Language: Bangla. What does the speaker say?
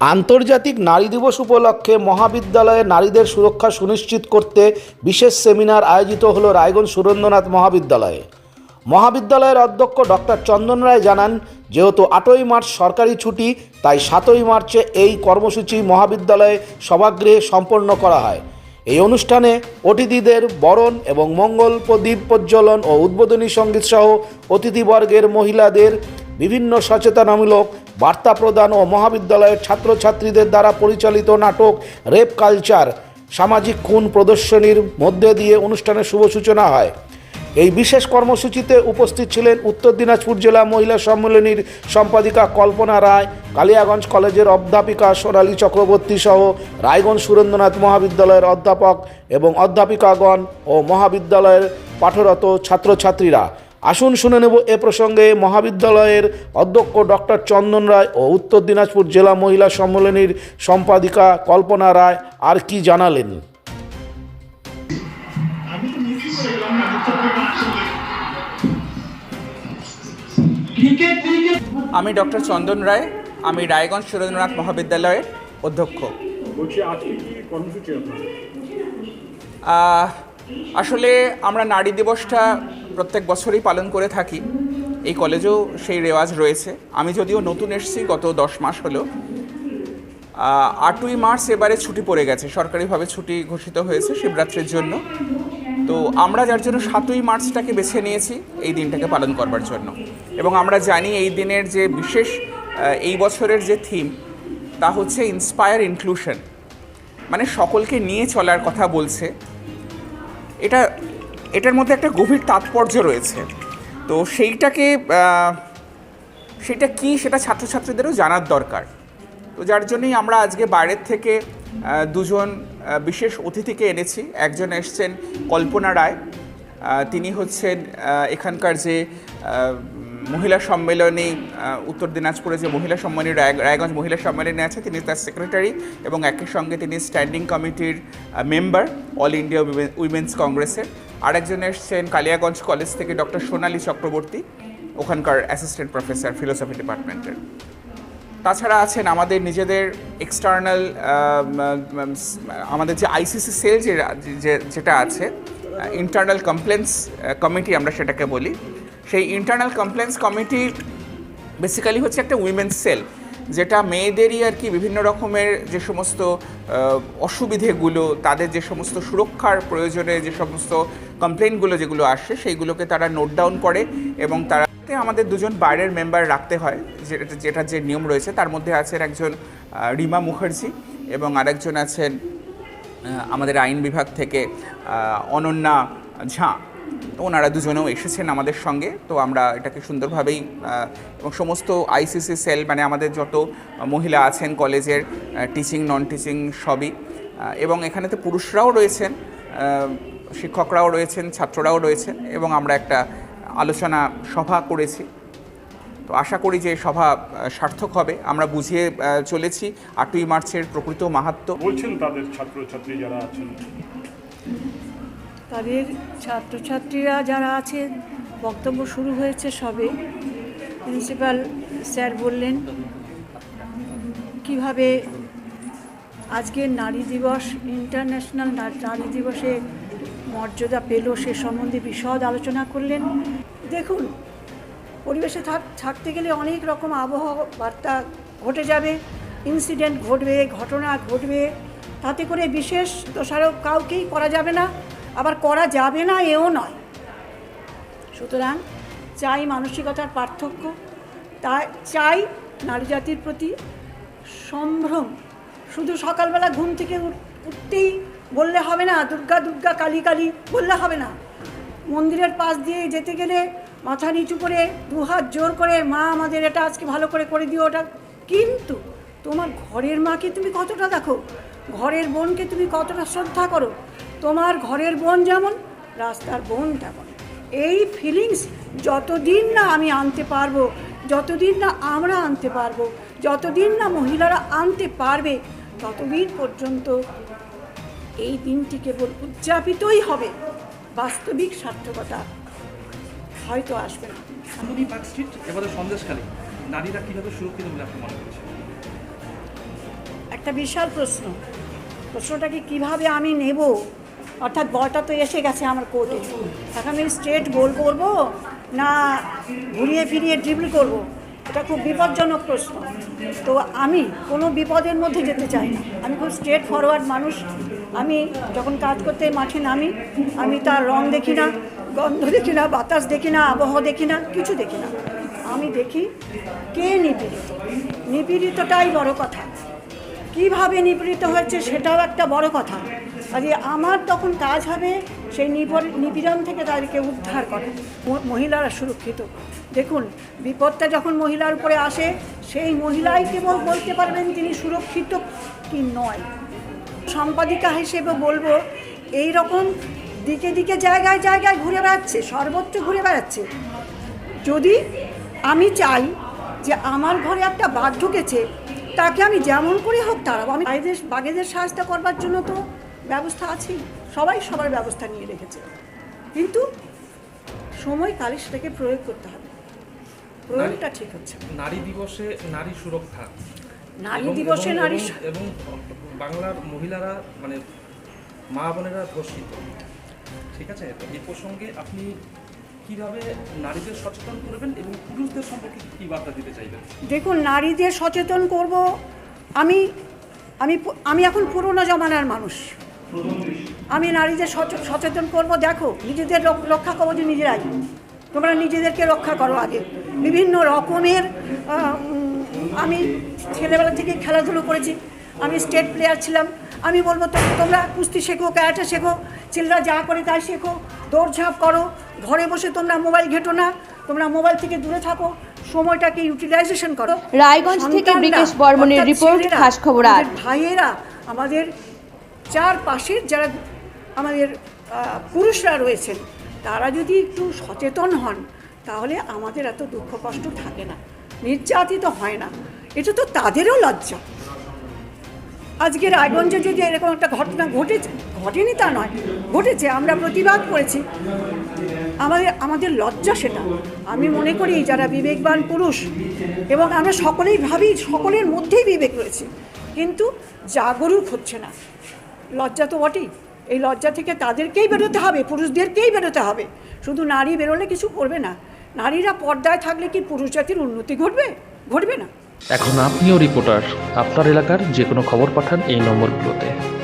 আন্তর্জাতিক নারী দিবস উপলক্ষে মহাবিদ্যালয়ে নারীদের সুরক্ষা সুনিশ্চিত করতে বিশেষ সেমিনার আয়োজিত হলো রায়গঞ্জ সুরেন্দ্রনাথ মহাবিদ্যালয়ে। মহাবিদ্যালয়ের অধ্যক্ষ ডক্টর চন্দন রায় জানান, যেহেতু আটই মার্চ সরকারি ছুটি, তাই সাতই মার্চে এই কর্মসূচি মহাবিদ্যালয়ে সভাগৃহে সম্পন্ন করা হয়। এই অনুষ্ঠানে অতিথিদের বরণ এবং মঙ্গল প্রদীপ প্রজ্বলন ও উদ্বোধনী সংগীত সহ অতিথিবর্গের মহিলাদের বিভিন্ন সচেতনামূলক বার্তা প্রদান ও মহাবিদ্যালয়ের ছাত্রছাত্রীদের দ্বারা পরিচালিত নাটক রেপ কালচার, সামাজিক খুন প্রদর্শনীর মধ্যে দিয়ে অনুষ্ঠানের শুভ সূচনা হয়। এই বিশেষ কর্মসূচিতে উপস্থিত ছিলেন উত্তর দিনাজপুর জেলা মহিলা সম্মেলনীর সম্পাদিকা কল্পনা রায়, কালিয়াগঞ্জ কলেজের অধ্যাপিকা সোনালী চক্রবর্তী সহ রায়গঞ্জ সুরেন্দ্রনাথ মহাবিদ্যালয়ের অধ্যাপক এবং অধ্যাপিকাগণ ও মহাবিদ্যালয়ের পাঠরত ছাত্রছাত্রীরা। আসুন শুনে নেব এ প্রসঙ্গে মহাবিদ্যালয়ের অধ্যক্ষ ডক্টর চন্দন রায় ও উত্তর দিনাজপুর জেলা মহিলা সম্মেলনীর সম্পাদিকা কল্পনা রায় আর কি জানালেন? আমি ডক্টর চন্দন রায় আমি রায়গঞ্জ সুরেন্দ্রনাথ মহাবিদ্যালয়ের অধ্যক্ষ। আসলে আমরা নারী দিবসটা প্রত্যেক বছরই পালন করে থাকি। এই কলেজেও সেই রেওয়াজ রয়েছে। আমি যদিও নতুন এসেছি, গত দশ মাস হলো। আটই মার্চ এবারে ছুটি পড়ে গেছে। সরকারিভাবে ছুটি ঘোষিত হয়েছে শিবরাত্রির জন্য। তো আমরা যার জন্য সাতই মার্চটাকে বেছে নিয়েছি, এই দিনটাকে পালন করবার জন্য। এবং আমরা জানি এই দিনের যে বিশেষ এই বছরের যে থিম, তা হচ্ছে ইন্সপায়ার ইনক্লুশন। মানে সকলকে নিয়ে চলার কথা বলছে। এটা এটার মধ্যে একটা গভীর তাৎপর্য রয়েছে। তো সেইটাকে সেটা কি সেটা ছাত্রছাত্রীদেরও জানার দরকার। তো যার জন্যই আমরা আজকে বাইরের থেকে দুজন বিশেষ অতিথিকে এনেছি। একজন এসছেন কল্পনা রায় তিনি হচ্ছেন এখানকার যে মহিলা সম্মেলনী উত্তর দিনাজপুরে যে মহিলা সম্মেলনী রায়গঞ্জ মহিলা সম্মেলনী আছে, তিনি তার সেক্রেটারি এবং একই সঙ্গে তিনি স্ট্যান্ডিং কমিটির মেম্বার অল ইন্ডিয়া উইমেন্স কংগ্রেসের আরেকজন এসছেন কালিয়াগঞ্জ কলেজ থেকে ডক্টর সোনালী চক্রবর্তী, ওখানকার অ্যাসিস্ট্যান্ট প্রফেসর ফিলোসফি ডিপার্টমেন্টের তাছাড়া আছেন আমাদের নিজেদের এক্সটার্নাল আমাদের যে আইসিসি সেল যে যেটা আছে ইন্টারনাল কমপ্লেন্স কমিটি আমরা সেটাকে বলি। সেই ইন্টারনাল কমপ্লেন্স কমিটি বেসিক্যালি হচ্ছে একটা উইমেন্স সেল যেটা মেয়েদেরই আর কি বিভিন্ন রকমের যে সমস্ত অসুবিধেগুলো, তাদের যে সমস্ত সুরক্ষার প্রয়োজনে যে সমস্ত কমপ্লেনগুলো যেগুলো আসে, সেইগুলোকে তারা নোট ডাউন করে এবং তারা আমাদের দুজন বাইরের মেম্বার রাখতে হয়, যেটা যেটা যে নিয়ম রয়েছে। তার মধ্যে আছেন একজন রিমা মুখার্জি এবং আরেকজন আছেন আমাদের আইন বিভাগ থেকে অনন্যা ঝাঁ। ওনারা দুজনেও এসেছেন আমাদের সঙ্গে। তো আমরা এটাকে সুন্দরভাবেই এবং সমস্ত আইসিসি সেল মানে আমাদের যত মহিলা আছেন কলেজের টিচিং নন টিচিং সবই এবং এখানে তো পুরুষরাও রয়েছেন শিক্ষকরাও রয়েছেন, ছাত্ররাও রয়েছেন, এবং আমরা একটা আলোচনা সভা করেছি। তো আশা করি যে সভা সার্থক হবে। আমরা বুঝিয়ে চলেছি। আটই মার্চের প্রকৃত মাহাত্ম্য বলছেন তাদের ছাত্রছাত্রী যারা আছেন। তাদের ছাত্রছাত্রীরা যারা আছে বক্তব্য শুরু হয়েছে সবে। প্রিন্সিপাল স্যার বললেন, কীভাবে আজকে নারী দিবস, ইন্টারন্যাশনাল নারী দিবসে মর্যাদা পেল সে সম্বন্ধে বিশদ আলোচনা করলেন। দেখুন, পরিবেশে থাক- থাকতে গেলে অনেক রকম আবহাওয়া বার্তা ঘটে যাবে ইনসিডেন্ট ঘটবে, ঘটনা ঘটবে, তাতে করে বিশেষ দোষারোপ কাউকেই করা যাবে না। আবার করা যাবে না, এও নয়। সুতরাং চাই মানসিকতার পার্থক্য, তাই চাই নারী জাতির প্রতি সম্ভ্রম। শুধু সকালবেলা ঘুম থেকে উঠ- উঠতেই বললে হবে না, দুর্গা দুর্গা, কালী কালী, বললে হবে না। মন্দিরের পাশ দিয়ে যেতে গেলে মাথা নিচু করে দুহাত জোর করে, মা, আমাদের এটা আজকে ভালো করে করে দিও ওটা। কিন্তু তোমার ঘরের মাকে তুমি কতটা দেখো? ঘরের বোনকে তুমি কতটা শ্রদ্ধা করো? তোমার ঘরের বোন যেমন রাস্তার বোন তেমন। এই ফিলিংস যতদিন না আমি আনতে পারব যতদিন না আমরা আনতে পারব যতদিন না মহিলারা আনতে পারবে ততদিন পর্যন্ত এই দিনটি কেবল উদযাপিতই হবে। বাস্তবিক সার্থকতা হয়তো আসবে না। শান্তনী পার্ক এবারে সন্দেশখালী নারীরা কীভাবে সুরক্ষিত বলে আপনি মনে করছেন? একটা বিশাল প্রশ্ন। প্রশ্নটাকে কীভাবে আমি নেব? অর্থাৎ বলটা তো এসে গেছে আমার কোর্টে। এখন আমি স্ট্রেট গোল করব না ঘুরিয়ে ফিরিয়ে ড্রিবল করব? এটা খুব বিপজ্জনক প্রশ্ন। তো আমি কোনো বিপদের মধ্যে যেতে চাই না। আমি খুব স্ট্রেট ফরওয়ার্ড মানুষ। আমি যখন কাজ করতে মাঠে নামি, আমি তার রং দেখি না, গন্ধ দেখি না, বাতাস দেখি না আবহাওয়া দেখি না, কিছু দেখি না। আমি দেখি কে নিপীড়িত? নিপীড়িতটাই বড় কথা। কীভাবে নিপীড়িত হয়েছে সেটাও একটা বড় কথা। কাজে আমার তখন কাজ হবে, সেই নিপীড়ন থেকে তাদেরকে উদ্ধার করা মহিলারা সুরক্ষিত। দেখুন, বিপদটা যখন মহিলার উপরে আসে, সেই মহিলাই কেবল বলতে পারবেন তিনি সুরক্ষিত কি নয়। সম্পাদিকা হিসেবে বলব, এই রকম দিকে দিকে, জায়গায় জায়গায় ঘুরে বেড়াচ্ছে সর্বত্র ঘুরে বেড়াচ্ছে। যদি আমি চাই যে আমার ঘরে একটা বাঘ ঢুকেছে, তাকে আমি যেমন করে হোক তাড়াবো আমি বাঘেদের বাঘেদের সাহায্য করবার জন্য তো ব্যবস্থা আছেই। সবাই সবার ব্যবস্থা নিয়ে রেখেছে। কিন্তু সময়কালে সেটাকে প্রয়োগ করতে হবে। প্রয়োগটা ঠিক হচ্ছে নারী দিবসে নারী সুরক্ষা। নারী দিবসে নারী এবং- বাংলার মহিলারা মানে মা বোনেরা ধর্ষিত। ঠিক আছে? এই প্রসঙ্গে আপনি কীভাবে নারীদের সচেতন করবেন এবং পুরুষদের সম্পর্কে কি বার্তা দিতে চাইবেন? দেখুন নারীদের সচেতন করব আমি। আমি আমি এখন পুরোনো জমানার মানুষ। আমি নারীদের সচ- সচেতন করব দেখো নিজেদের রক্ষা করব যে নিজেরাই। তোমরা নিজেদেরকে রক্ষা করো আগে। বিভিন্ন রকমের আমি ছেলেবেলা থেকে খেলাধুলো করেছি। আমি স্টেট প্লেয়ার ছিলাম। আমি বলব তো তোমরা কুস্তি শেখো ক্যারাটে শেখো ছেলেরা যা করে তাই শেখো। দৌড়ঝাঁপ করো ঘরে বসে তোমরা মোবাইল ঘেটো না তোমরা মোবাইল থেকে দূরে থাকো সময়টাকে ইউটিলাইজেশন করো। রায়গঞ্জ থেকে রিপোর্ট, খাস খবর ভাইয়েরা আমাদের চারপাশের যারা আমাদের পুরুষরা রয়েছেন, তারা যদি একটু সচেতন হন, তাহলে আমাদের এত দুঃখ কষ্ট থাকে না, নির্যাতিত হয় না। এটা তো তাদেরও লজ্জা। আজকে রায়গঞ্জে যদি এরকম একটা ঘটনা ঘটেছে, ঘটেনি তা নয়, ঘটেছে, আমরা প্রতিবাদ করেছি। আমাদের আমাদের লজ্জা সেটা। আমি মনে করি যারা বিবেকবান পুরুষ, এবং আমরা সকলেই ভাবি, সকলের মধ্যেই বিবেক রয়েছে, কিন্তু জাগরুক হচ্ছে না। লজ্জা তো বটেই। এই লজ্জা থেকে তাদেরকেই বেরোতে হবে, পুরুষদেরকেই বেরোতে হবে। শুধু নারী বেরোলে কিছু করবে না। নারীরা পর্দায় থাকলে কি পুরুষ জাতির উন্নতি ঘটবে? ঘটবে না। এখন আপনিও রিপোর্টার আপনার এলাকার যে কোনো খবর পাঠান এই নম্বরগুলোতে।